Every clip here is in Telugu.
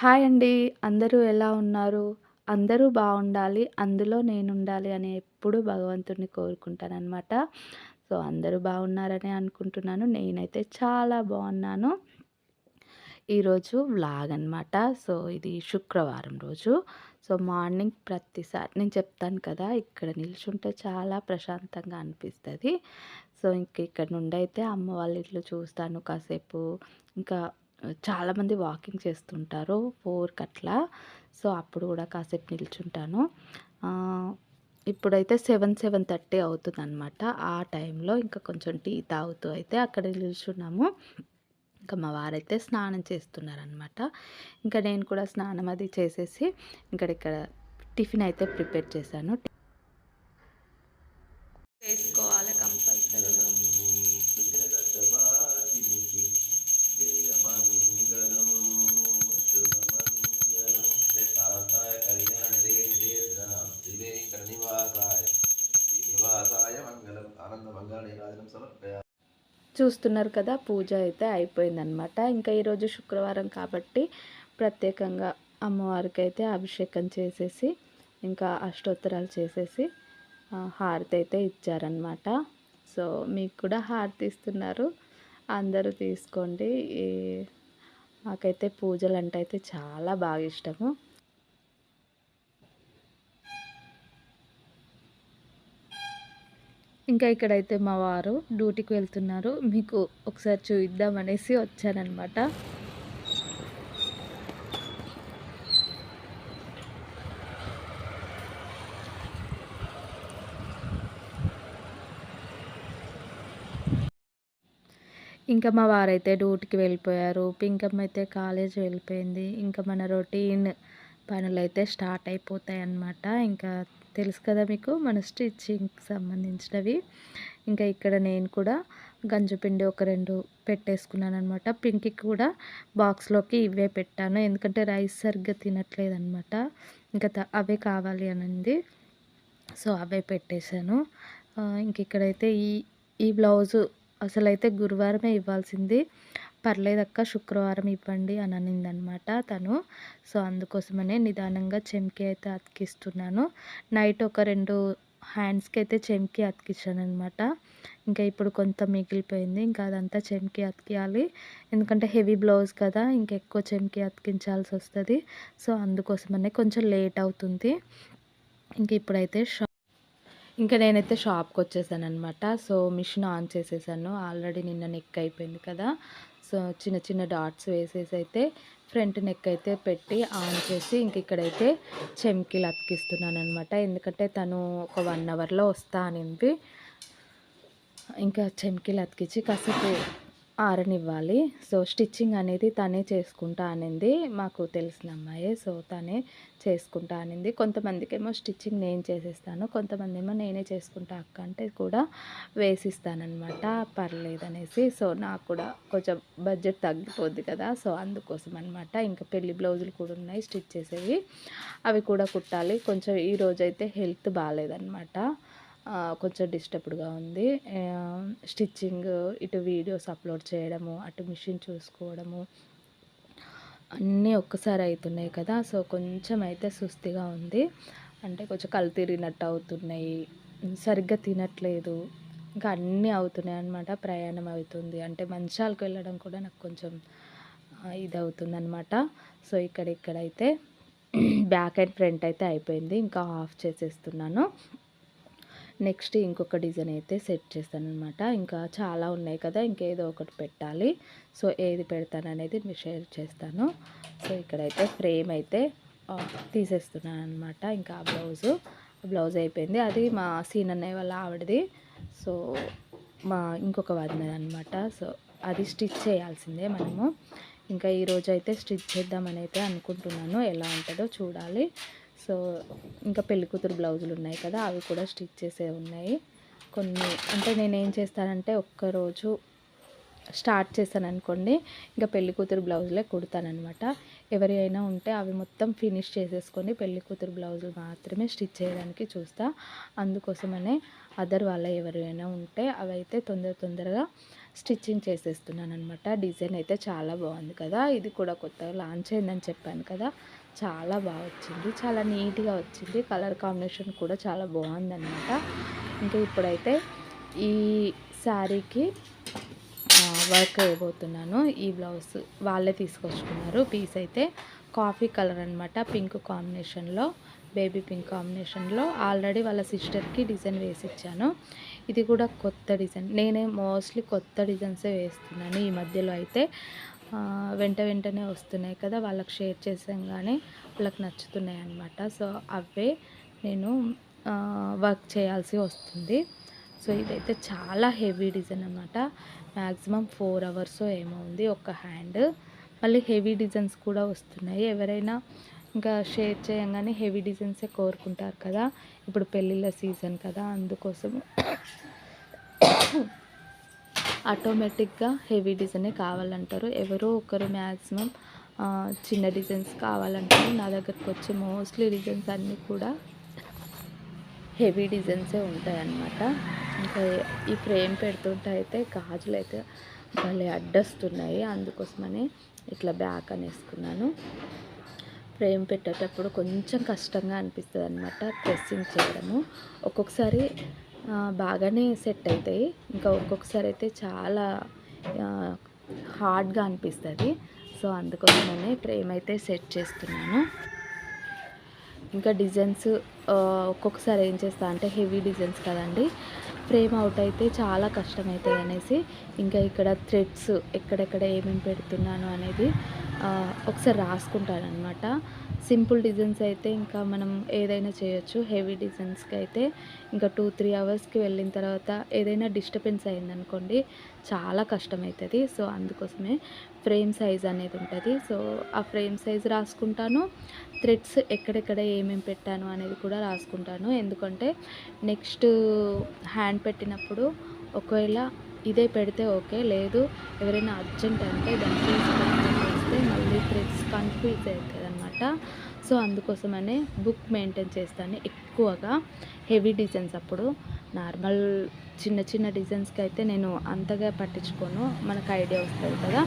హాయ్ అండి. అందరూ ఎలా ఉన్నారు? అందరూ బాగుండాలి. అందులో నేను ఉండాలి అని ఎప్పుడు భగవంతుడిని కోరుకుంటానన్నమాట. సో అందరూ బాగున్నారని అనుకుంటున్నాను. నేనైతే చాలా బాగున్నాను. ఈరోజు వ్లాగ్ అనమాట సో ఇది శుక్రవారం రోజు. సో మార్నింగ్ ప్రతిసారి నేను చెప్తాను కదా ఇక్కడ నిల్చుంటే చాలా ప్రశాంతంగా అనిపిస్తుంది. సో ఇంక ఇక్కడ నుండి అయితే అమ్మ వాళ్ళ ఇట్లు చూస్తాను కాసేపు. ఇంకా చాలామంది వాకింగ్ చేస్తుంటారు ఫోర్కి అట్లా సో అప్పుడు కూడా కాసేపు నిల్చుంటాను. ఇప్పుడైతే సెవెన్ సెవెన్ థర్టీ అవుతుంది అనమాట ఆ టైంలో ఇంకా కొంచెం టీ తాగుతూ అయితే అక్కడ నిల్చున్నాము. ఇంకా మా వారైతే స్నానం చేస్తున్నారనమాట ఇంకా నేను కూడా స్నానం అది చేసేసి ఇక్కడ ఇక్కడ టిఫిన్ అయితే ప్రిపేర్ చేశాను. చూస్తున్నారు కదా పూజ అయితే అయిపోయిందనమాట ఇంకా ఈరోజు శుక్రవారం కాబట్టి ప్రత్యేకంగా అమ్మవారికి అయితే అభిషేకం చేసేసి ఇంకా అష్టోత్తరాలు చేసేసి హారతి అయితే ఇచ్చారనమాట సో మీకు కూడా హారతి ఇస్తున్నారు. అందరూ తీసుకోండి. నాకైతే పూజలు అంటే అయితే చాలా బాగా ఇష్టము. ఇంకా ఇక్కడైతే మా వారు డ్యూటీకి వెళ్తున్నారు. మీకు ఒకసారి చూద్దామనేసి వచ్చానమాట ఇంకా మా వారైతే డ్యూటీకి వెళ్ళిపోయారు. పింకమ్మ అయితే కాలేజ్ వెళ్ళిపోయింది. ఇంకా మన రొటీన్ పనులు అయితే స్టార్ట్ అయిపోతాయి అన్నమాట ఇంకా తెలుసు కదా మీకు మన స్టిచ్చింగ్కి సంబంధించినవి. ఇంకా ఇక్కడ నేను కూడా గంజుపిండి ఒక రెండు పెట్టేసుకున్నాను అనమాట పింకి కూడా బాక్స్లోకి ఇవే పెట్టాను. ఎందుకంటే రైస్ సరిగ్గా తినట్లేదు అనమాట ఇంకా అవే కావాలి అనంది సో అవే పెట్టేశాను. ఇంక ఇక్కడైతే ఈ ఈ బ్లౌజు అసలు అయితే గురువారమే ఇవ్వాల్సింది. పర్లేదక్క శుక్రవారం ఇవ్వండి అని అనిందనమాట తను. సో అందుకోసమనే నిదానంగా చెంకి అయితే అతికిస్తున్నాను. నైట్ ఒక రెండు హ్యాండ్స్కి అయితే చెంకి అతికించాను అనమాట ఇంకా ఇప్పుడు కొంత మిగిలిపోయింది. ఇంకా అదంతా చెంకి అతికియాలి. ఎందుకంటే హెవీ బ్లౌజ్ కదా ఇంక ఎక్కువ చెంకి అతికించాల్సి వస్తుంది సో అందుకోసమనే కొంచెం లేట్ అవుతుంది. ఇంక ఇప్పుడైతే ఇంకా నేనైతే షాప్కి వచ్చేసాను అనమాట సో మిషన్ ఆన్ చేసేసాను. ఆల్రెడీ నిన్న నెక్ అయిపోయింది కదా. సో చిన్న చిన్న డాట్స్ వేసేసి అయితే ఫ్రంట్ నెక్ అయితే పెట్టి ఆన్ చేసి ఇంక ఇక్కడైతే చెమ్కీలు అతికిస్తున్నాను అనమాట ఎందుకంటే తను ఒక వన్ అవర్లో వస్తా అనింది. ఇంకా చెమ్కీలు అతికించి కాసేపు ఆరనివ్వాలి. సో స్టిచ్చింగ్ అనేది తనే చేసుకుంటా అనింది. మాకు తెలిసిన అమ్మాయి. సో తనే చేసుకుంటా అనింది. కొంతమందికి ఏమో స్టిచ్చింగ్ నేను చేసేస్తాను. కొంతమంది ఏమో నేనే చేసుకుంటా అక్క అంటే కూడా వేసిస్తానమాట పర్లేదు అనేసి సో నాకు కూడా కొంచెం బడ్జెట్ తగ్గిపోద్ది కదా. సో అందుకోసం అనమాట ఇంకా పెళ్ళి బ్లౌజులు కూడా ఉన్నాయి స్టిచ్ చేసేవి. అవి కూడా కుట్టాలి. కొంచెం ఈరోజైతే హెల్త్ బాగాలేదనమాట కొంచెం డిస్టర్బ్డ్గా ఉంది. స్టిచ్చింగ్ ఇటు వీడియోస్ అప్లోడ్ చేయడము అటు మిషన్ చూసుకోవడము అన్నీ ఒక్కసారి అవుతున్నాయి కదా. సో కొంచెం అయితే సుస్థిగా ఉంది. అంటే కొంచెం కళ్ళు తిరిగినట్టు అవుతున్నాయి. సరిగ్గా తినట్లేదు. ఇంకా అన్నీ అవుతున్నాయి అనమాట ప్రయాణం అవుతుంది. అంటే మంచాలకు వెళ్ళడం కూడా నాకు కొంచెం ఇది అవుతుందనమాట సో ఇక్కడ ఇక్కడైతే బ్యాక్ అండ్ ఫ్రంట్ అయితే అయిపోయింది. ఇంకా ఆఫ్ చేసేస్తున్నాను. నెక్స్ట్ ఇంకొక డిజైన్ అయితే సెట్ చేస్తాను అనమాట ఇంకా చాలా ఉన్నాయి కదా ఇంకేదో ఒకటి పెట్టాలి. సో ఏది పెడతాను అనేది మీరు షేర్ చేస్తాను. సో ఇక్కడైతే ఫ్రేమ్ అయితే తీసేస్తున్నాను అనమాట ఇంకా బ్లౌజు బ్లౌజ్ అయిపోయింది. అది మా సీన్ అన్నయ్య వాళ్ళ ఆవిడది. సో మా ఇంకొక వదినది అనమాట సో అది స్టిచ్ చేయాల్సిందే మనము. ఇంకా ఈరోజు అయితే స్టిచ్ చేద్దామని అయితే అనుకుంటున్నాను. ఎలా ఉంటుందో చూడాలి. సో ఇంకా పెళ్ళికూతురు బ్లౌజులు ఉన్నాయి కదా అవి కూడా స్టిచ్ చేసే ఉన్నాయి. కొన్ని అంటే నేను ఏం చేస్తానంటే ఒక్కరోజు స్టార్ట్ చేశాను అనుకోండి ఇంకా పెళ్ళి కూతురు బ్లౌజులే కుడతానమాట ఎవరి అయినా ఉంటే అవి మొత్తం ఫినిష్ చేసేసుకొని పెళ్ళి కూతురు బ్లౌజులు మాత్రమే స్టిచ్ చేయడానికి చూస్తా. అందుకోసమనే అదర్ వాళ్ళ ఎవరైనా ఉంటే అవైతే తొందర తొందరగా స్టిచ్చింగ్ చేసేస్తున్నాను అనమాట డిజైన్ అయితే చాలా బాగుంది కదా ఇది కూడా కొత్తగా లాంచ్ అయిందని చెప్పాను కదా. చాలా బాగా వచ్చింది. చాలా నీట్గా వచ్చింది. కలర్ కాంబినేషన్ కూడా చాలా బాగుందన్నమాట. ఇంకా ఇప్పుడైతే ఈ శారీకి వర్క్ వేయబోతున్నాను. ఈ బ్లౌజ్ వాళ్ళే తీసుకొచ్చుకున్నారు. పీస్ అయితే కాఫీ కలర్ అనమాట పింక్ కాంబినేషన్లో బేబీ పింక్ కాంబినేషన్లో. ఆల్రెడీ వాళ్ళ సిస్టర్కి డిజైన్ వేసి ఇచ్చాను ఇది కూడా కొత్త డిజైన్. నేనే మోస్ట్లీ కొత్త డిజైన్సే వేస్తున్నాను. ఈ మధ్యలో అయితే వెంట వెంటనే వస్తున్నాయి కదా వాళ్ళకి షేర్ చేసాగానే వాళ్ళకి నచ్చుతున్నాయి అనమాట సో అవే నేను వర్క్ చేయాల్సి వస్తుంది. సో ఇదైతే చాలా హెవీ డిజైన్ అనమాట మ్యాక్సిమం ఫోర్ అవర్స్ ఏమో ఉంది ఒక హ్యాండ్. మళ్ళీ హెవీ డిజైన్స్ కూడా వస్తున్నాయి. ఎవరైనా ఇంకా షేర్ చేయంగానే హెవీ డిజైన్సే కోరుకుంటారు కదా. ఇప్పుడు పెళ్ళిళ్ళ సీజన్ కదా అందుకోసం ఆటోమేటిక్గా హెవీ డిజైనే కావాలంటారు. ఎవరో ఒకరు మ్యాక్సిమం చిన్న డిజైన్స్ కావాలంటారు. నా దగ్గరకు వచ్చే మోస్ట్లీ డిజైన్స్ అన్నీ కూడా హెవీ డిజైన్సే ఉంటాయి అన్నమాట ఇంకా ఈ ఫ్రేమ్ పెడుతుంటే అయితే గాజులు అయితే భలే అడ్డొస్తున్నాయి. అందుకోసమని ఇట్లా బ్యాక్ అనేసుకున్నాను. ఫ్రేమ్ పెట్టేటప్పుడు కొంచెం కష్టంగా అనిపిస్తుంది అనమాట ప్రెస్సింగ్ చేయడము. ఒక్కొక్కసారి బాగానే సెట్ అవుతాయి. ఇంకా ఒక్కొక్కసారి అయితే చాలా హార్డ్గా అనిపిస్తుంది. సో అందుకోసమనే ఫ్రేమ్ అయితే సెట్ చేస్తున్నాను. ఇంకా డిజైన్స్ ఒక్కొక్కసారి ఏం చేస్తా అంటే హెవీ డిజైన్స్ కదండి ఫ్రేమ్ అవుట్ అయితే చాలా కష్టం అనేసి ఇంకా ఇక్కడ థ్రెడ్స్ ఎక్కడెక్కడ ఏమేమి పెడుతున్నాను అనేది ఒకసారి రాసుకుంటారనమాట సింపుల్ డిజైన్స్ అయితే ఇంకా మనం ఏదైనా చేయొచ్చు. హెవీ డిజైన్స్కి అయితే ఇంకా టూ త్రీ అవర్స్కి వెళ్ళిన తర్వాత ఏదైనా డిస్టర్బెన్స్ అయిందనుకోండి చాలా కష్టం అవుతుంది సో అందుకోసమే ఫ్రేమ్ సైజ్ అనేది ఉంటుంది. సో ఆ ఫ్రేమ్ సైజ్ రాసుకుంటాను. థ్రెడ్స్ ఎక్కడెక్కడ ఏమేమి పెట్టాను అనేది కూడా రాసుకుంటాను. ఎందుకంటే నెక్స్ట్ హ్యాండ్ పెట్టినప్పుడు ఒకవేళ ఇదే పెడితే ఓకే. లేదు ఎవరైనా అర్జెంట్ అంటే దానికి థ్రెడ్స్ కన్ఫ్యూజ్ అవుతుంది అనమాట సో అందుకోసమనే బుక్ మెయింటైన్ చేస్తాను ఎక్కువగా. హెవీ డిజైన్స్ అప్పుడు. నార్మల్ చిన్న చిన్న డిజైన్స్కి అయితే నేను అంతగా పట్టించుకోను. మనకు ఐడియా వస్తుంది కదా.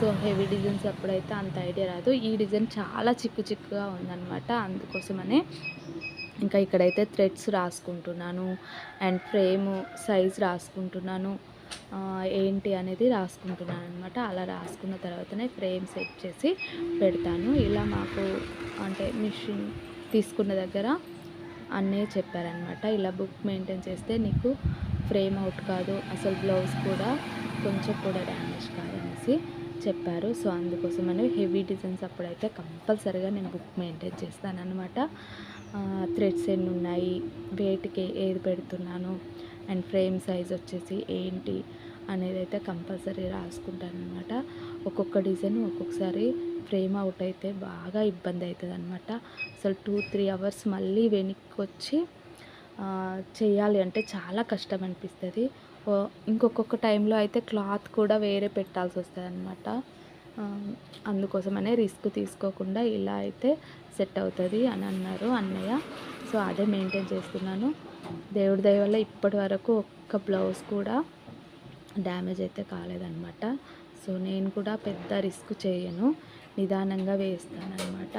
సో హెవీ డిజైన్స్ అప్పుడైతే అంత ఐడియా రాదు. ఈ డిజైన్ చాలా చిక్కు చిక్కుగా ఉందన్నమాట. అందుకోసమనే ఇంకా ఇక్కడైతే థ్రెడ్స్ రాసుకుంటున్నాను. అండ్ ఫ్రేమ్ సైజ్ రాసుకుంటున్నాను. ఏంటి అనేది రాసుకుంటున్నాను అనమాట అలా రాసుకున్న తర్వాతనే ఫ్రేమ్ సెట్ చేసి పెడతాను. ఇలా మాకు అంటే మిషన్ తీసుకున్న దగ్గర అన్నే చెప్పారనమాట ఇలా బుక్ మెయింటైన్ చేస్తే నీకు ఫ్రేమ్ అవుట్ కాదు అసలు బ్లౌజ్ కూడా కొంచెం కూడా డ్యామేజ్ కాదనేసి చెప్పారు. సో అందుకోసమని హెవీ డిజైన్స్ అప్పుడైతే కంపల్సరీగా నేను బుక్ మెయింటైన్ చేస్తాను అనమాట థ్రెడ్స్ ఎన్ని ఉన్నాయి వేటికి ఏది పెడుతున్నాను అండ్ ఫ్రేమ్ సైజ్ వచ్చేసి ఏంటి అనేది అయితే కంపల్సరీ రాసుకుంటాను అనమాట ఒక్కొక్క డిజైన్ ఒక్కొక్కసారి ఫ్రేమ్ అవుట్ అయితే బాగా ఇబ్బంది అవుతుంది అనమాట అసలు టూ త్రీ అవర్స్ మళ్ళీ వెనక్కి వచ్చి చేయాలి అంటే చాలా కష్టం అనిపిస్తుంది ఇంకొక్కొక్క టైంలో అయితే క్లాత్ కూడా వేరే పెట్టాల్సి వస్తుంది అనమాట అందుకోసమనే రిస్క్ తీసుకోకుండా ఇలా అయితే సెట్ అవుతుంది అని అన్నారు అన్నయ్య. సో అదే మెయింటైన్ చేస్తున్నాను. దేవుడి దయ వల్ల ఇప్పటి వరకు ఒక్క బ్లౌజ్ కూడా డ్యామేజ్ అయితే కాలేదన్నమాట. సో నేను కూడా పెద్ద రిస్క్ చేయను. నిదానంగా వేస్తాను అనమాట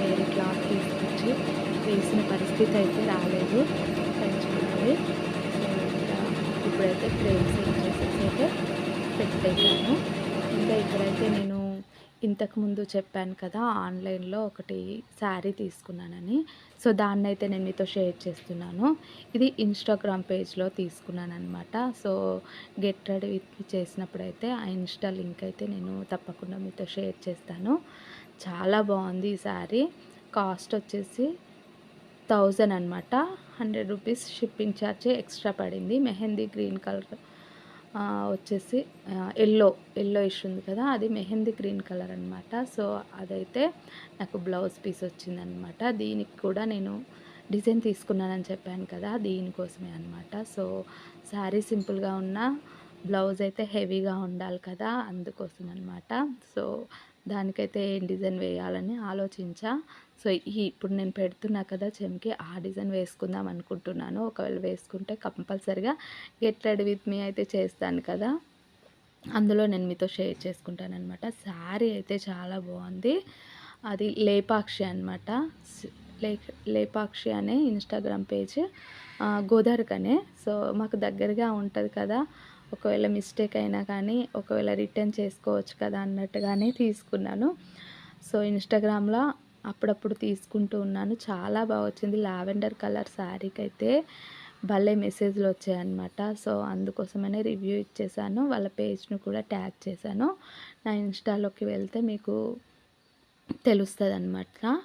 వేరే క్లాత్ తీసుకొచ్చి వేసిన పరిస్థితి అయితే రాలేదు. పెంచుకోవాలి. ఇప్పుడైతే ఫ్రేమ్స్ చేసేసి అయితే పెట్టేసాను ఇంకా ఇక్కడైతే నేను ఇంతకుముందు చెప్పాను కదా ఆన్లైన్లో ఒకటి శారీ తీసుకున్నానని. సో దాన్ని అయితే నేను మీతో షేర్ చేస్తున్నాను. ఇది ఇన్స్టాగ్రామ్ పేజ్లో తీసుకున్నాను అనమాట సో గెట్ రెడీ విత్ చేసినప్పుడు అయితే ఆ ఇన్స్టా లింక్ అయితే నేను తప్పకుండా మీతో షేర్ చేస్తాను. చాలా బాగుంది ఈ శారీ. కాస్ట్ వచ్చేసి థౌజండ్ అనమాట హండ్రెడ్ రూపీస్ షిప్పింగ్ ఛార్జే ఎక్స్ట్రా పడింది. మెహందీ గ్రీన్ కలర్ వచ్చేసి ఎల్లో ఎల్లో ఇష్ ఉంది కదా అది మెహందీ గ్రీన్ కలర్ అనమాట సో అదైతే నాకు బ్లౌజ్ పీస్ వచ్చిందనమాట దీనికి కూడా నేను డిజైన్ తీసుకున్నానని చెప్పాను కదా దీనికోసమే అనమాట సో శారీ సింపుల్గా ఉన్న బ్లౌజ్ అయితే హెవీగా ఉండాలి కదా అందుకోసం అనమాట సో దానికైతే ఏం డిజైన్ వేయాలని ఆలోచించా. సో ఈ ఇప్పుడు నేను పెడుతున్నా కదా చెమ్కి ఆ డిజైన్ వేసుకుందాం అనుకుంటున్నాను. ఒకవేళ వేసుకుంటే కంపల్సరిగా గెట్ రెడీ విత్ మీ అయితే చేస్తాను కదా. అందులో నేను మీతో షేర్ చేసుకుంటానమాట శారీ అయితే చాలా బాగుంది. అది లేపాక్షి అనమాట లే లేపాక్షి అనే ఇన్స్టాగ్రామ్ పేజ్ గోదారికనే. సో మాకు దగ్గరగా ఉంటుంది కదా. ఒకవేళ మిస్టేక్ అయినా కానీ ఒకవేళ రిటర్న్ చేసుకోవచ్చు కదా అన్నట్టుగానే తీసుకున్నాను. సో ఇన్స్టాగ్రామ్లో అప్పుడప్పుడు తీసుకుంటూ ఉన్నాను. చాలా బాగా వచ్చింది. లావెండర్ కలర్ శారీకి అయితే భలే మెసేజ్లు వచ్చాయన్నమాట. సో అందుకోసమనే రివ్యూ ఇచ్చేసాను. వాళ్ళ పేజ్ను కూడా ట్యాగ్ చేశాను. నా ఇన్స్టాలోకి వెళ్తే మీకు తెలుస్తుంది అనమాట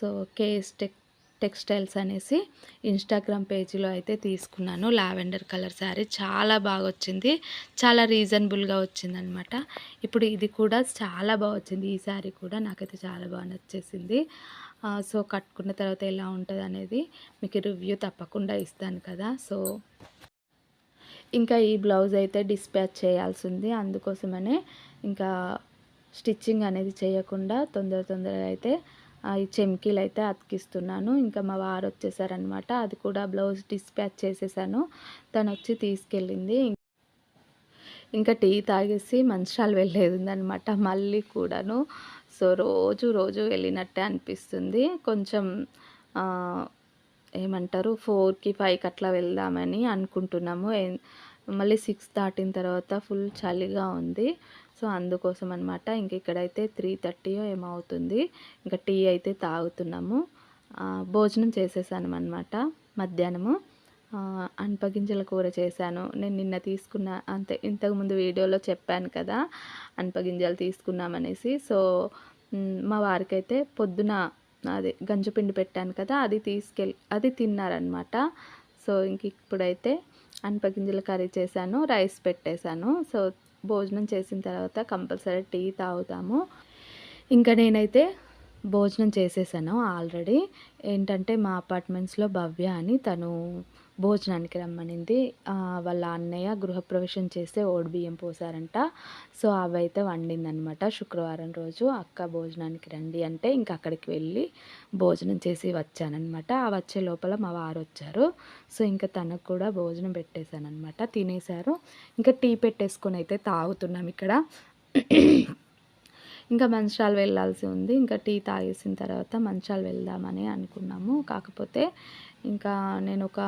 సో కేఎస్ టెక్ టెక్స్టైల్స్ అనేసి ఇన్స్టాగ్రామ్ పేజీలో అయితే తీసుకున్నాను. లావెండర్ కలర్ శారీ చాలా బాగా వచ్చింది. చాలా రీజనబుల్గా వచ్చిందనమాట ఇప్పుడు ఇది కూడా చాలా బాగా వచ్చింది. ఈ శారీ కూడా నాకైతే చాలా బాగా నచ్చేసింది. సో కట్టుకున్న తర్వాత ఎలా ఉంటుంది అనేది మీకు రివ్యూ తప్పకుండా ఇస్తాను కదా. సో ఇంకా ఈ బ్లౌజ్ అయితే డిస్పాచ్ చేయాల్సింది అందుకోసమనే ఇంకా స్టిచ్చింగ్ అనేది చేయకుండా తొందర తొందరగా అయితే ఈ చెమ్కీలు అయితే అతికిస్తున్నాను. ఇంకా మా వారు వచ్చేసారనమాట అది కూడా బ్లౌజ్ డిస్పాచ్ చేసేసాను. తను వచ్చి తీసుకెళ్ళింది ఇంకా టీ తాగేసి మంచాలు వెళ్ళేది ఉందనమాట మళ్ళీ కూడాను. సో రోజు రోజు వెళ్ళినట్టే అనిపిస్తుంది. కొంచెం ఏమంటారు ఫోర్కి ఫైవ్కి అట్లా వెళ్దామని అనుకుంటున్నాము. మళ్ళీ సిక్స్ దాటిన తర్వాత ఫుల్ చలిగా ఉంది. సో అందుకోసం అనమాట ఇంక ఇక్కడైతే త్రీ థర్టీ ఏమవుతుంది ఇంకా టీ అయితే తాగుతున్నాము. భోజనం చేసేసాను అనమాట మధ్యాహ్నము అనపగింజల కూర చేశాను. నేను నిన్న తీసుకున్న అంతే ఇంతకుముందు వీడియోలో చెప్పాను కదా అనపగింజలు తీసుకున్నామనేసి. సో మా వారికైతే పొద్దున అది గంజుపిండి పెట్టాను కదా అది తీసుకెళ్ళి అది తిన్నారనమాట. సో ఇంక ఇప్పుడైతే అనపగింజల కర్రీ చేశాను రైస్ పెట్టేశాను. సో భోజనం చేసిన తర్వాత కంపల్సరీ టీ తాగుతాము. ఇంకా నేనైతే భోజనం చేసేసాను ఆల్రెడీ. ఏంటంటే మా అపార్ట్మెంట్స్లో భవ్య అని తను భోజనానికి రమ్మనింది. వాళ్ళ అన్నయ్య గృహప్రవేశం చేస్తే ఓడి బియ్యం పోసారంట. సో అవైతే వండిందనమాట శుక్రవారం రోజు. అక్క భోజనానికి రండి అంటే ఇంక అక్కడికి వెళ్ళి భోజనం చేసి వచ్చానమాట ఆ వచ్చే లోపల మా వారు వచ్చారు. సో ఇంకా తనకు కూడా భోజనం పెట్టేశానమాట తినేశారు. ఇంకా టీ పెట్టేసుకొని అయితే తాగుతున్నాం ఇక్కడ. ఇంకా మంచాలు వెళ్ళాల్సి ఉంది. ఇంకా టీ తాగేసిన తర్వాత మంచాలు వెళ్దామని అనుకున్నాము. కాకపోతే ఇంకా నేను ఒక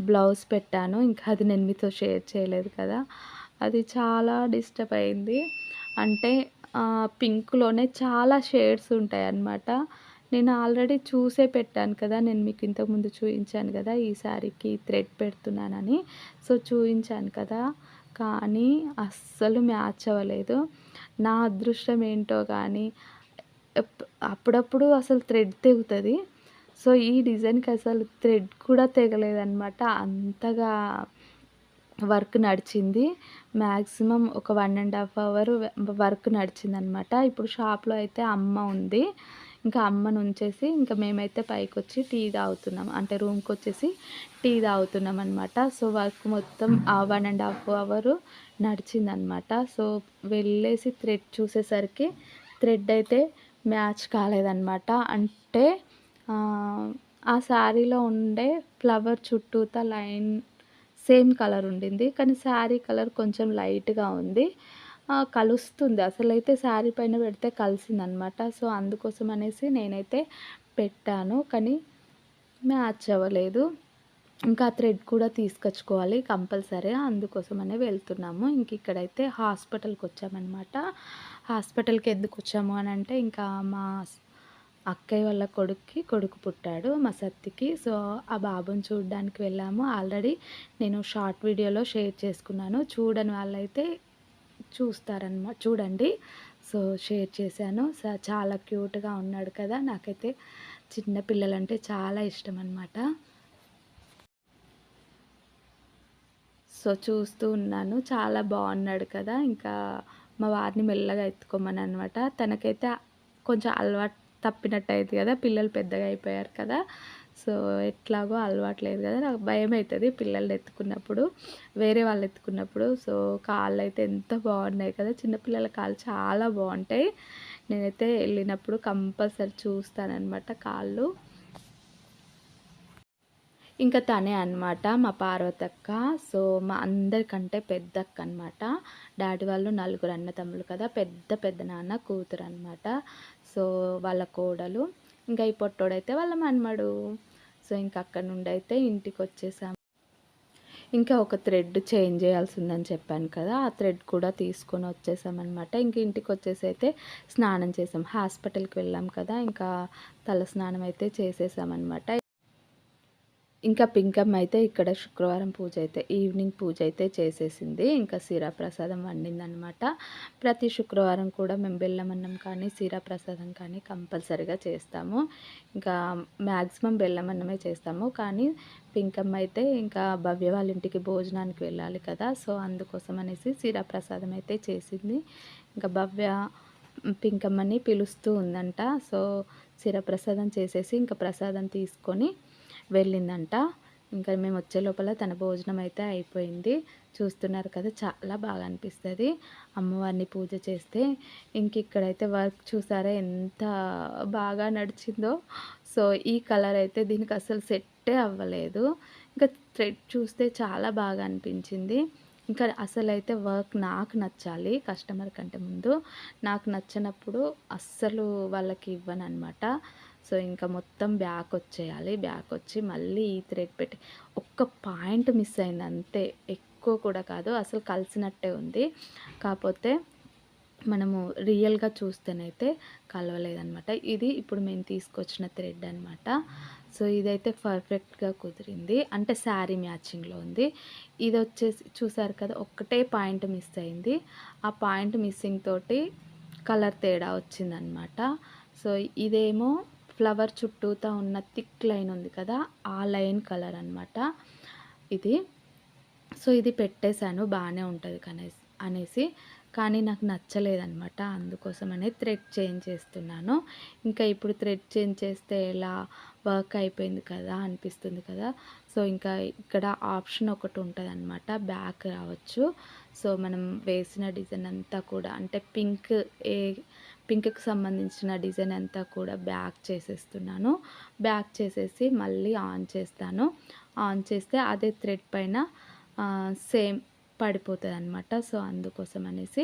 బ్లౌజ్ పెట్టాను. ఇంకా అది నేను మీతో షేర్ చేయలేదు కదా. అది చాలా డిస్టర్బ్ అయింది. అంటే పింక్లోనే చాలా షేడ్స్ ఉంటాయి అన్నమాట నేను ఆల్రెడీ చూసే పెట్టాను కదా. నేను మీకు ఇంతకుముందు చూపించాను కదా ఈ శారీకి థ్రెడ్ పెడుతున్నానని. సో చూపించాను కదా. కానీ అస్సలు మ్యాచ్ అవ్వలేదు. నా అదృష్టం ఏంటో కానీ అప్పుడప్పుడు అసలు థ్రెడ్ తెగుతుంది. సో ఈ డిజైన్కి అసలు థ్రెడ్ కూడా తెగలేదనమాట అంతగా వర్క్ నడిచింది. మ్యాక్సిమం ఒక one and half hour work నడిచిందనమాట ఇప్పుడు షాప్లో అయితే అమ్మ ఉంది. ఇంకా అమ్మను ఉంచేసి ఇంకా మేమైతే పైకి వచ్చి టీ తాగుతున్నాం. అంటే రూమ్కి వచ్చేసి టీ తాగుతున్నాం అనమాట సో వర్క్ మొత్తం ఆ వన్ అండ్ హాఫ్ అవర్ నడిచిందనమాట సో వెళ్ళేసి థ్రెడ్ చూసేసరికి థ్రెడ్ అయితే మ్యాచ్ కాలేదనమాట అంటే ఆ శారీలో ఉండే ఫ్లవర్ చుట్టూతా లైన్ సేమ్ కలర్ ఉండింది. కానీ శారీ కలర్ కొంచెం లైట్గా ఉంది. కలుస్తుంది. అసలైతే శారీ పైన పెడితే కలిసిందనమాట. సో అందుకోసం అనేసి నేనైతే పెట్టాను. కానీ మ్యాచ్ అవ్వలేదు. ఇంకా థ్రెడ్ కూడా తీసుకొచ్చుకోవాలి కంపల్సరీ. అందుకోసమనే వెళ్తున్నాము. ఇంక ఇక్కడైతే హాస్పిటల్కి వచ్చామన్నమాట హాస్పిటల్కి ఎందుకు వచ్చాము అని అంటే ఇంకా మా అక్కయ్య వాళ్ళ కొడుక్కి కొడుకు పుట్టాడు మా సత్తికి. సో ఆ బాబుని చూడడానికి వెళ్ళాము. ఆల్రెడీ నేను షార్ట్ వీడియోలో షేర్ చేసుకున్నాను. చూడని వాళ్ళైతే చూస్తారనమాట చూడండి. సో షేర్ చేశాను. చాలా క్యూట్గా ఉన్నాడు కదా. నాకైతే చిన్న పిల్లలంటే చాలా ఇష్టం అనమాట సో చూస్తూ ఉన్నాను. చాలా బాగున్నాడు కదా. ఇంకా మా వారిని మెల్లగా ఎత్తుకోమని అనమాట తనకైతే కొంచెం అలవాటు తప్పినట్టు అవుతుంది కదా పిల్లలు పెద్దగా అయిపోయారు కదా. సో ఎట్లాగో అలవాట్లేదు కదా. నాకు భయం అవుతుంది పిల్లల్ని ఎత్తుకున్నప్పుడు వేరే వాళ్ళు ఎత్తుకున్నప్పుడు. సో కాళ్ళు అయితే ఎంత బాగున్నాయి కదా. చిన్నపిల్లల కాళ్ళు చాలా బాగుంటాయి. నేనైతే వెళ్ళినప్పుడు కంపల్సరీ చూస్తానన్నమాట కాళ్ళు. ఇంకా తనే అనమాట మా పార్వతక్క. సో మా అందరికంటే పెద్ద అక్క అనమాట డాడీ వాళ్ళు నలుగురు అన్న తమ్ముళ్ళు కదా పెద్ద పెద్ద నాన్న కూతురు అనమాట సో వాళ్ళ కోడలు ఇంకా ఈ పొట్టోడైతే వాళ్ళ మనమడు. సో ఇంకా అక్కడ నుండి అయితే ఇంటికి వచ్చేసాము ఇంకా ఒక థ్రెడ్ చేంజ్ చేయాల్సి ఉందని చెప్పాను కదా ఆ థ్రెడ్ కూడా తీసుకొని వచ్చేసామన్నమాట. ఇంక ఇంటికి వచ్చేసి అయితే స్నానం చేసాం. హాస్పిటల్కి వెళ్ళాం కదా ఇంకా తల స్నానం అయితే చేసేసామన్నమాట. ఇంకా పింకమ్మ అయితే ఇక్కడ శుక్రవారం పూజ అయితే ఈవినింగ్ పూజ అయితే చేసేసింది. ఇంకా సీరా ప్రసాదం వండిందనమాట ప్రతి శుక్రవారం కూడా మేము బెల్లమన్నం కానీ సీరా ప్రసాదం కానీ కంపల్సరిగా చేస్తాము. ఇంకా మ్యాక్సిమం బెల్లమన్నమే చేస్తాము. కానీ పింకమ్మ అయితే ఇంకా భవ్య వాళ్ళ ఇంటికి భోజనానికి వెళ్ళాలి కదా. సో అందుకోసం అనేసి సీరా ప్రసాదం అయితే చేసింది. ఇంకా భవ్య పింకమ్మని పిలుస్తూ ఉందంట. సో సిరప్రసాదం చేసేసి ఇంకా ప్రసాదం తీసుకొని వెళ్ళిందంట. ఇంకా మేము వచ్చే లోపల తన భోజనం అయితే అయిపోయింది. చూస్తున్నారు కదా చాలా బాగా అనిపిస్తుంది. అమ్మవారిని పూజ చేస్తే ఇంక ఇక్కడైతే వర్క్ చూసారా ఎంత బాగా నడిచిందో. సో ఈ కలర్ అయితే దీనికి అసలు సెట్టే అవ్వలేదు. ఇంకా థ్రెడ్ చూస్తే చాలా బాగా అనిపించింది. ఇంకా అసలు అయితే వర్క్ నాకు నచ్చాలి కస్టమర్ కంటే ముందు. నాకు నచ్చినప్పుడు అస్సలు వాళ్ళకి ఇవ్వను అనమాట సో ఇంకా మొత్తం బ్యాక్ వచ్చేయాలి. బ్యాక్ వచ్చి మళ్ళీ ఈ థ్రెడ్ పెట్టి ఒక్క పాయింట్ మిస్ అయింది అంతే. ఎక్కువ కూడా కాదు అసలు కలిసినట్టే ఉంది. కాకపోతే మనము రియల్గా చూస్తేనైతే కలవలేదనమాట ఇది ఇప్పుడు మేము తీసుకొచ్చిన థ్రెడ్ అనమాట సో ఇదైతే పర్ఫెక్ట్గా కుదిరింది. అంటే శారీ మ్యాచింగ్లో ఉంది. ఇది వచ్చేసి చూసారు కదా ఒక్కటే పాయింట్ మిస్ అయింది. ఆ పాయింట్ మిస్సింగ్ తోటి కలర్ తేడా వచ్చిందనమాట సో ఇదేమో ఫ్లవర్ చుట్టూతా ఉన్న థిక్ లైన్ ఉంది కదా ఆ లైన్ కలర్ అనమాట ఇది. సో ఇది పెట్టేశాను బాగానే ఉంటుంది కనేసి అనేసి. కానీ నాకు నచ్చలేదనమాట అందుకోసమనే థ్రెడ్ చేంజ్ చేస్తున్నాను. ఇంకా ఇప్పుడు థ్రెడ్ చేంజ్ చేస్తే ఎలా వర్క్ అయిపోయింది కదా అనిపిస్తుంది కదా. సో ఇంకా ఇక్కడ ఆప్షన్ ఒకటి ఉంటుంది అనమాట బ్యాక్ రావచ్చు. సో మనం వేసిన డిజైన్ అంతా కూడా అంటే పింక్ ఏ పింక్కి సంబంధించిన డిజైన్ అంతా కూడా బ్యాక్ చేసేస్తున్నాను. బ్యాక్ చేసేసి మళ్ళీ ఆన్ చేస్తాను. ఆన్ చేస్తే అదే థ్రెడ్ పైన సేమ్ పడిపోతుంది అనమాట సో అందుకోసం అనేసి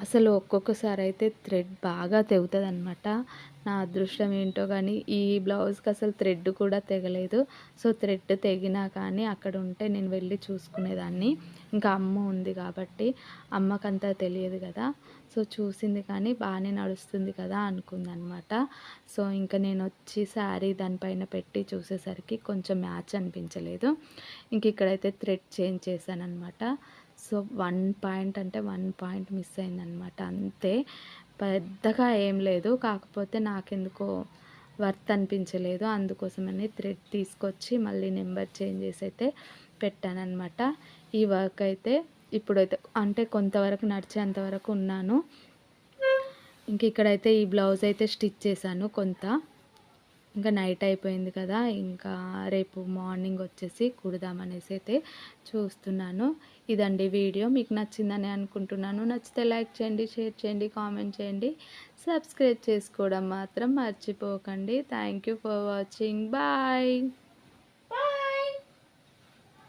అసలు ఒక్కొక్కసారి అయితే థ్రెడ్ బాగా తెగుతుంది అనమాట నా అదృష్టం ఏంటో కానీ ఈ బ్లౌజ్కి అసలు థ్రెడ్ కూడా తెగలేదు. సో థ్రెడ్ తెగినా కానీ అక్కడ ఉంటే నేను వెళ్ళి చూసుకునేదాన్ని. ఇంకా అమ్మ ఉంది కాబట్టి అమ్మకంతా తెలియదు కదా. సో చూసింది కానీ బాగానే నడుస్తుంది కదా అనుకుందనమాట సో ఇంకా నేను వచ్చి శారీ దానిపైన పెట్టి చూసేసరికి కొంచెం మ్యాచ్ అనిపించలేదు. ఇంక ఇక్కడైతే థ్రెడ్ చేంజ్ చేశాను అనమాట సో వన్ పాయింట్ అంటే వన్ పాయింట్ మిస్ అయిందనమాట. అంతే. పెద్దగా ఏం లేదు. కాకపోతే నాకెందుకో వర్త్ అనిపించలేదు. అందుకోసమని థ్రెడ్ తీసుకొచ్చి మళ్ళీ నెంబర్ చేంజ్ చేసి అయితే పెట్టానమాట ఈ వర్క్ అయితే ఇప్పుడైతే అంటే కొంతవరకు నడిచేంతవరకు ఉన్నాను. ఇంక ఇక్కడైతే ఈ బ్లౌజ్ అయితే స్టిచ్ చేశాను కొంత. ఇంకా నైట్ అయిపోయింది కదా ఇంకా రేపు మార్నింగ్ వచ్చేసి కుడదామనేసి అయితే చూస్తున్నాను. ఇదండి వీడియో మీకు నచ్చిందని అనుకుంటున్నాను. నచ్చితే లైక్ చేయండి షేర్ చేయండి కామెంట్ చేయండి. సబ్స్క్రైబ్ చేసుకోవడం మాత్రం మర్చిపోకండి. Thank you for watching. Bye.